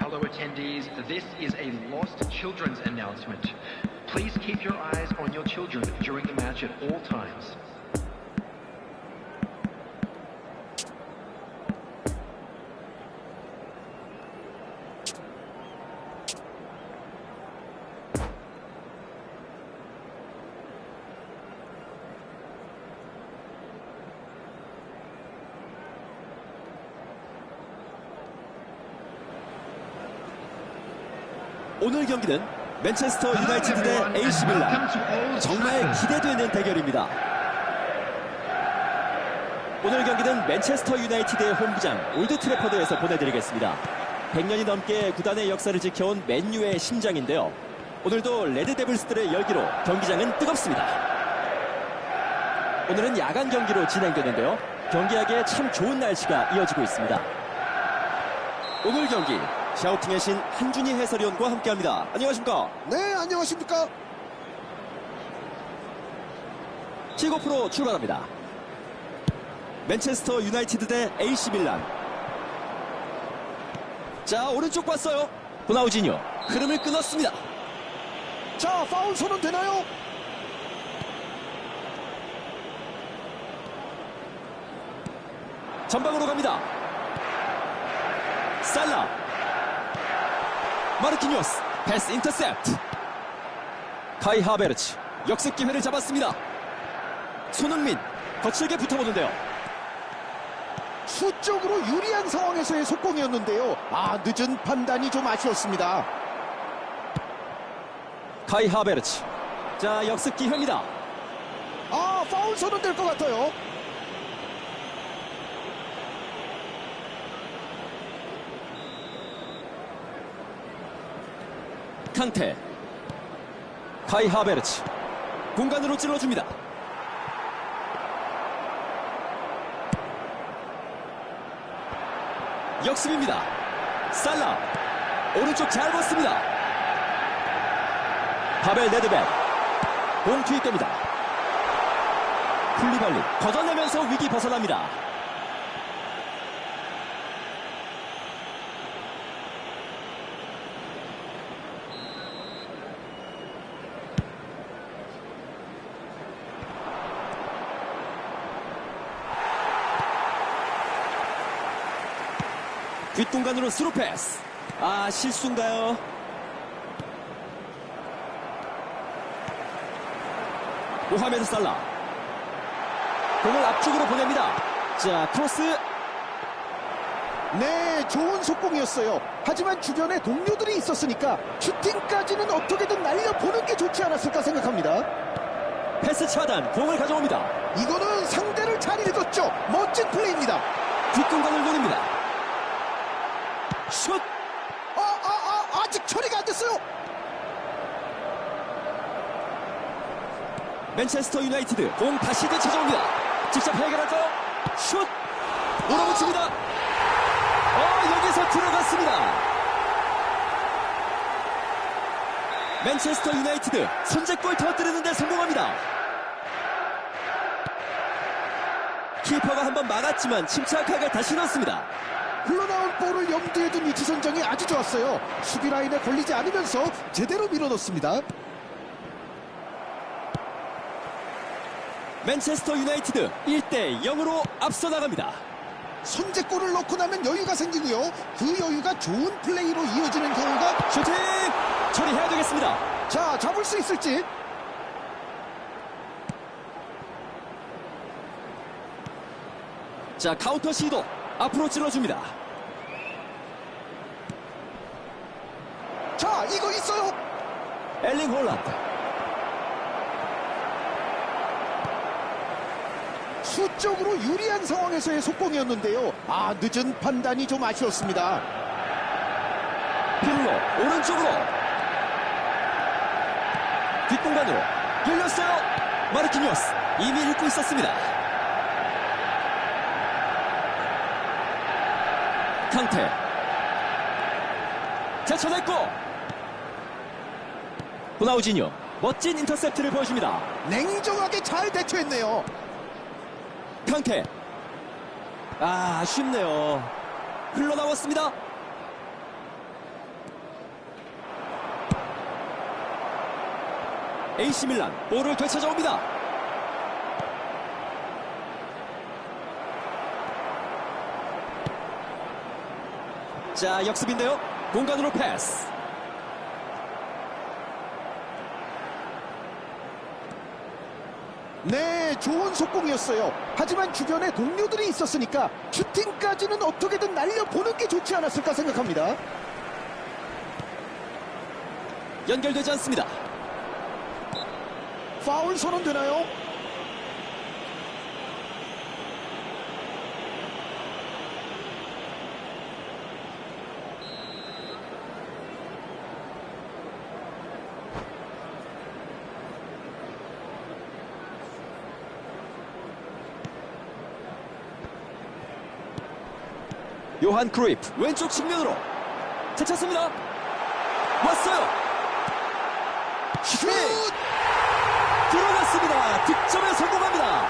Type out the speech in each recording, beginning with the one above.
Hello, attendees. This is a lost children's announcement. Please keep your eyes on your children during the match at all times. 오늘 경기는 맨체스터 유나이티드 대 AC 밀란 정말 기대되는 대결입니다. 오늘 경기는 맨체스터 유나이티드의 홈구장 올드 트래퍼드에서 보내드리겠습니다. 100년이 넘게 구단의 역사를 지켜온 맨유의 심장인데요. 오늘도 레드데블스들의 열기로 경기장은 뜨겁습니다. 오늘은 야간 경기로 진행되는데요. 경기하기에 참 좋은 날씨가 이어지고 있습니다. 오늘 경기 샤우팅의 신 한준희 해설위원과 함께합니다. 안녕하십니까? 네, 안녕하십니까? 킥오프로 출발합니다. 맨체스터 유나이티드 대 AC 밀란. 자, 오른쪽 봤어요. 호나우지뇨. 흐름을 끊었습니다. 자, 파울 선언 되나요? 전방으로 갑니다. 살라. 마르키뉴스. 패스 인터셉트. 카이 하베르츠. 역습 기회를 잡았습니다. 손흥민. 거칠게 붙어보는데요. 수적으로 유리한 상황에서의 속공이었는데요. 아, 늦은 판단이 좀 아쉬웠습니다. 카이 하베르츠. 자, 역습 기회입니다. 아, 파울 선언 될 것 같아요. 칸테 카이 하베르츠 공간으로 찔러줍니다. 역습입니다. 살라 오른쪽 잘 벗습니다. 바벨 네드백 공 투입됩니다. 쿨리발리 걷어내면서 위기 벗어납니다 뒷공간으로 스루 패스. 아, 실수인가요? 모하메드 살라. 공을 앞쪽으로 보냅니다. 자, 크로스. 네, 좋은 속공이었어요. 하지만 주변에 동료들이 있었으니까 슈팅까지는 어떻게든 날려보는 게 좋지 않았을까 생각합니다. 패스 차단. 공을 가져옵니다. 이거는 상대를 잘 읽었죠. 멋진 플레이입니다. 뒷공간을 노립니다. 슛. 아, 아, 아, 아직 처리가 안 됐어요. 맨체스터 유나이티드 공 다시 되찾아옵니다. 직접 해결하죠. 슛. 몰아붙입니다. 어, 여기서 들어갔습니다. 맨체스터 유나이티드 선제골 터뜨리는데 성공합니다. 키퍼가 한번 막았지만 침착하게 다시 넣습니다. 흘러나온 볼을 염두에 둔 위치 선정이 아주 좋았어요. 수비 라인에 걸리지 않으면서 제대로 밀어넣습니다. 맨체스터 유나이티드 1대 0으로 앞서 나갑니다. 선제골을 넣고 나면 여유가 생기고요. 그 여유가 좋은 플레이로 이어지는 경우가 슈팅 처리해야 되겠습니다. 자 잡을 수 있을지 자 카운터 시도 앞으로 찔러줍니다. 자 이거 있어요. 엘링 홀란드 수적으로 유리한 상황에서의 속공이었는데요. 아 늦은 판단이 좀 아쉬웠습니다. 필로 오른쪽으로 뒷공간으로 열렸어요 마르키뉴스 이미 읽고 있었습니다 박항태 제쳐냈고 호나우지뇨 멋진 인터셉트를 보여줍니다. 냉정하게 잘 대처했네요. 강태 아, 쉽네요 흘러나왔습니다. AC 밀란 볼을 되찾아옵니다. 자, 역습인데요. 공간으로 패스. 네, 좋은 속공이었어요. 하지만 주변에 동료들이 있었으니까 슈팅까지는 어떻게든 날려보는 게 좋지 않았을까 생각합니다. 연결되지 않습니다. 파울 선언되나요? 요한 크루이프 왼쪽 측면으로 되찾습니다. 왔어요. 슛! 들어갔습니다. 득점에 성공합니다.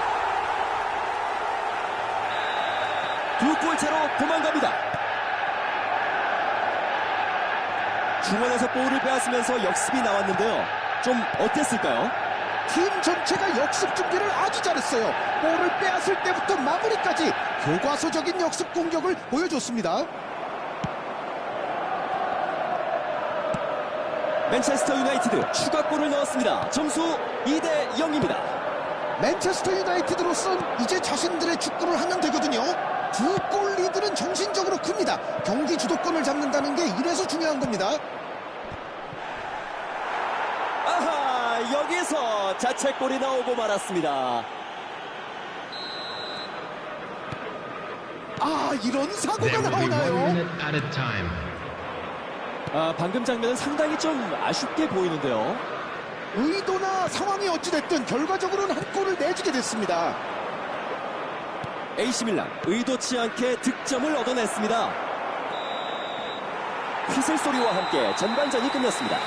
두 골차로 도망갑니다. 중원에서 볼을 빼앗으면서 역습이 나왔는데요. 좀 어땠을까요? 팀 전체가 역습 준비를 아주 잘했어요. 볼을 빼앗을 때부터 마무리까지 교과서적인 역습 공격을 보여줬습니다. 맨체스터 유나이티드 추가골을 넣었습니다. 점수 2대 0입니다. 맨체스터 유나이티드로선 이제 자신들의 축구를 하면 되거든요. 두 골 리드는 정신적으로 큽니다. 경기 주도권을 잡는다는 게 이래서 중요한 겁니다. 아하 여기서 자책골이 나오고 말았습니다. 아, 이런 사고가 나오나요? 아, 방금 장면은 상당히 좀 아쉽게 보이는데요. 의도나 상황이 어찌됐든 결과적으로는 한 골을 내주게 됐습니다. AC 밀란 의도치 않게 득점을 얻어냈습니다. 휘슬 소리와 함께 전반전이 끝났습니다.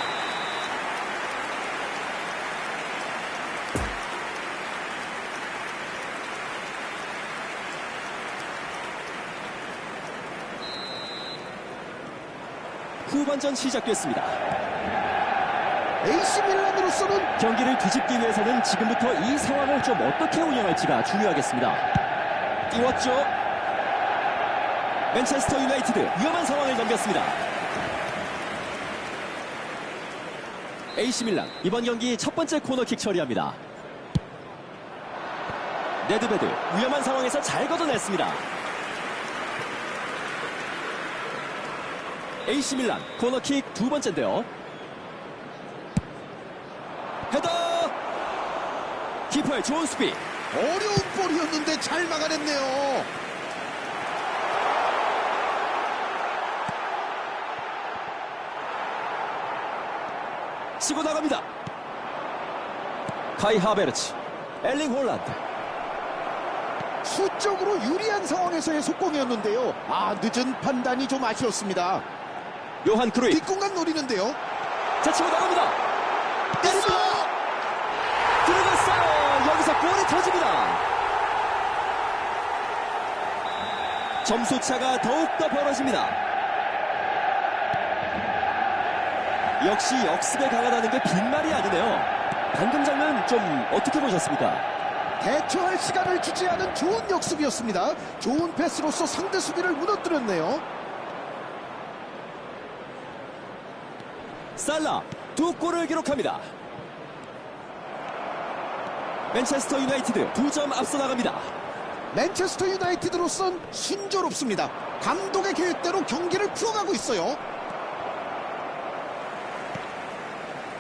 후반전 시작됐습니다. AC 밀란으로서는 경기를 뒤집기 위해서는 지금부터 이 상황을 좀 어떻게 운영할지가 중요하겠습니다. 띄웠죠. 맨체스터 유나이티드 위험한 상황을 넘겼습니다. AC 밀란 이번 경기 첫 번째 코너킥 처리합니다. 네드베드 위험한 상황에서 잘 걷어냈습니다. AC 밀란 코너킥 두 번째인데요. 헤더! 키퍼의 좋은 수비. 어려운 볼이었는데 잘 막아냈네요. 치고 나갑니다. 카이 하베르츠, 엘링 홀란드. 수적으로 유리한 상황에서의 속공이었는데요. 아, 늦은 판단이 좀 아쉬웠습니다. 요한 크루이. 뒷공간 노리는데요. 자, 치고 나갑니다. 때리고 들어갔어요. 여기서 골이 터집니다. 점수 차가 더욱더 벌어집니다. 역시 역습에 강하다는 게 빈말이 아니네요. 방금 장면 좀 어떻게 보셨습니까? 대처할 시간을 주지 않은 좋은 역습이었습니다. 좋은 패스로서 상대 수비를 무너뜨렸네요. 살라 두 골을 기록합니다. 맨체스터 유나이티드 두 점 앞서 나갑니다. 맨체스터 유나이티드로선 순조롭습니다. 감독의 계획대로 경기를 풀어가고 있어요.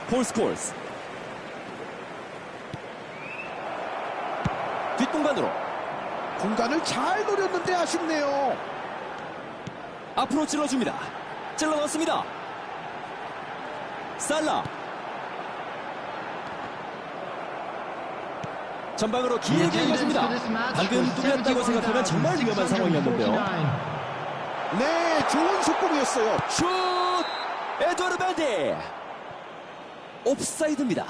폴 스콜스 뒷공간으로 공간을 잘 노렸는데 아쉽네요. 앞으로 찔러줍니다. 찔러 넣습니다. 살라 전방으로 길게 이어집니다. 방금 뚫렸다고 생각하면 정말 위험한 상황이었는데요. 네, 좋은 속공이었어요. 슛! 에드와르 벨디! 옵사이드입니다.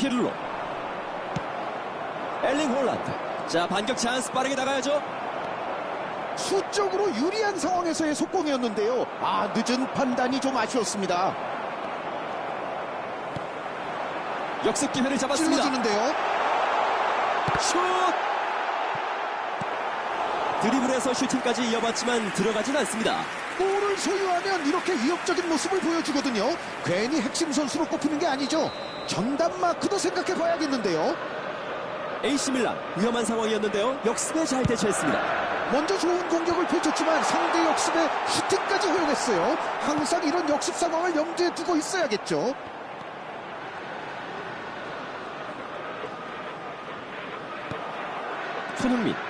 피를로. 엘링 홀란드. 자, 반격 찬스 빠르게 나가야죠. 수적으로 유리한 상황에서의 속공이었는데요. 아, 늦은 판단이 좀 아쉬웠습니다. 역습 기회를 잡았습니다. 찔러주는데요. 슛! 드리블에서 슈팅까지 이어봤지만 들어가진 않습니다. 볼을 소유하면 이렇게 위협적인 모습을 보여주거든요. 괜히 핵심 선수로 꼽히는 게 아니죠. 전담 마크도 생각해 봐야겠는데요. AC 밀란 위험한 상황이었는데요. 역습에 잘 대처했습니다. 먼저 좋은 공격을 펼쳤지만 상대 역습에 슈팅까지 허용했어요. 항상 이런 역습 상황을 염두에 두고 있어야겠죠. 손흥민.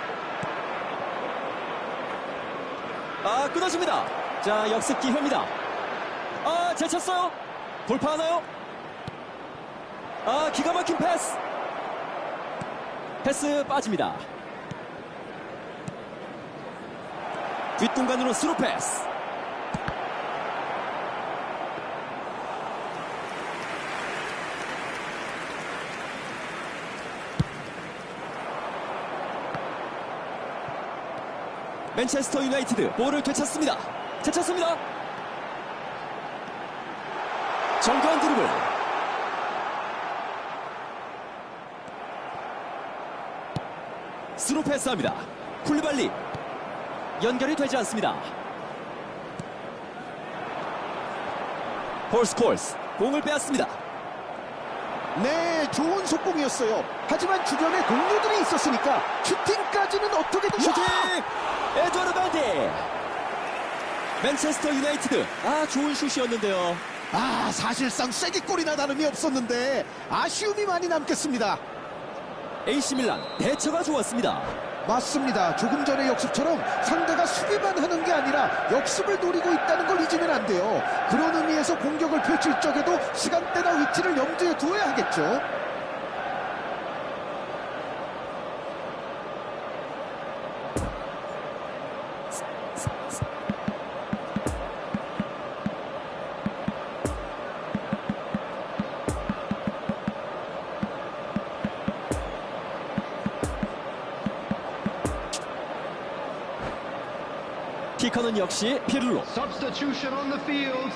아, 끊어집니다. 자, 역습 기회입니다. 아, 잘 찼어요. 돌파하나요? 아, 기가 막힌 패스. 패스 빠집니다. 뒷공간으로 스루 패스. 맨체스터 유나이티드 볼을 되찾습니다. 되찾습니다. 정교한 드리블. 스루 패스합니다. 쿨리발리 연결이 되지 않습니다. 폴스 콜스 공을 빼앗습니다. 네, 좋은 속공이었어요. 하지만 주변에 동료들이 있었으니까 슈팅까지는 어떻게든 슈팅! 와! 에드와르 발디! 맨체스터 유나이티드 아 좋은 슛이었는데요. 아, 사실상 쐐기골이나 다름이 없었는데 아쉬움이 많이 남겠습니다. AC 밀란 대처가 좋았습니다. 맞습니다. 조금 전의 역습처럼 상대가 수비만 하는 게 아니라 역습을 노리고 있다는 걸 잊으면 안 돼요. 그런 의미에서 공격을 펼칠 적에도 시간대나 위치를 염두에 두어야 하겠죠. 키커는 역시 피를로. Substitution on the field.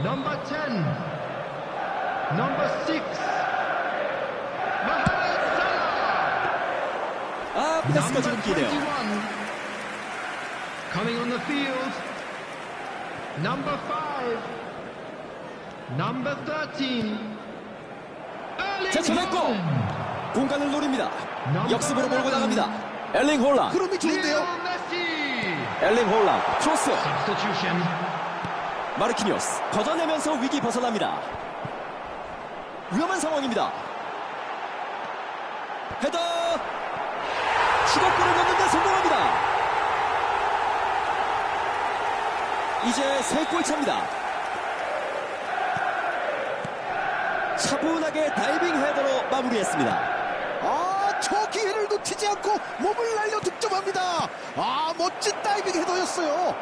Number 10. Number 6. Mohamed Salah. 아 패스가 Number 좀 기네요. 21. Coming on the field. Number 5. Number 13. Erling 제쳐냈고. 공간을 노립니다. 역습으로 몰고 나갑니다. 엘링 홀란. 흐름이 좋은데요. 엘링 홀란. 크로스. 마르키니오스 걷어내면서 위기 벗어납니다. 위험한 상황입니다. 헤더 추가골을 넣는데 성공합니다. 이제 세 골 차입니다. 차분하게 다이빙 헤더로 마무리했습니다. 아, 저 기회를 놓치지 않고 몸을 날려 득점합니다. 아, 멋진 다이빙 헤더였어요.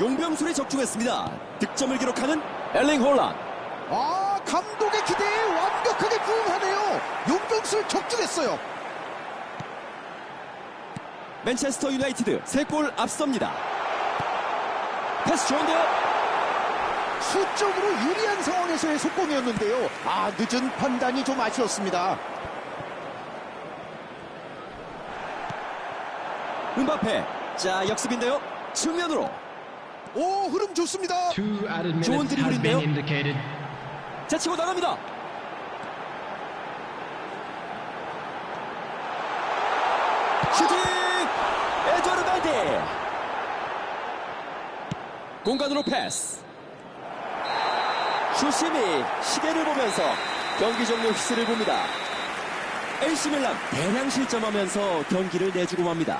용병술이 적중했습니다. 득점을 기록하는 엘링 홀란. 아, 감독의 기대에 완벽하게 부응하네요. 용병술 적중했어요. 맨체스터 유나이티드 세골 앞섭니다. 패스 좋은데요? 수적으로 유리한 상황에서의 속공이었는데요. 아, 늦은 판단이 좀 아쉬웠습니다. 음바페. 자, 역습인데요. 측면으로. 오, 흐름 좋습니다. 좋은 드리블인데요. indicated. 제치고 나갑니다. 슈팅! 에드와르 발디! 공간으로 패스. 주심이 시계를 보면서 경기 종료 휘슬을 봅니다. AC 밀란 대량 실점하면서 경기를 내주고 맙니다.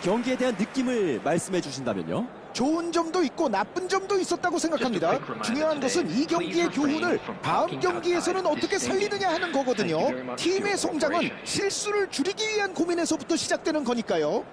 경기에 대한 느낌을 말씀해 주신다면요? 좋은 점도 있고 나쁜 점도 있었다고 생각합니다. 중요한 것은 이 경기의 교훈을 다음 경기에서는 어떻게 살리느냐 하는 거거든요. 팀의 성장은 실수를 줄이기 위한 고민에서부터 시작되는 거니까요.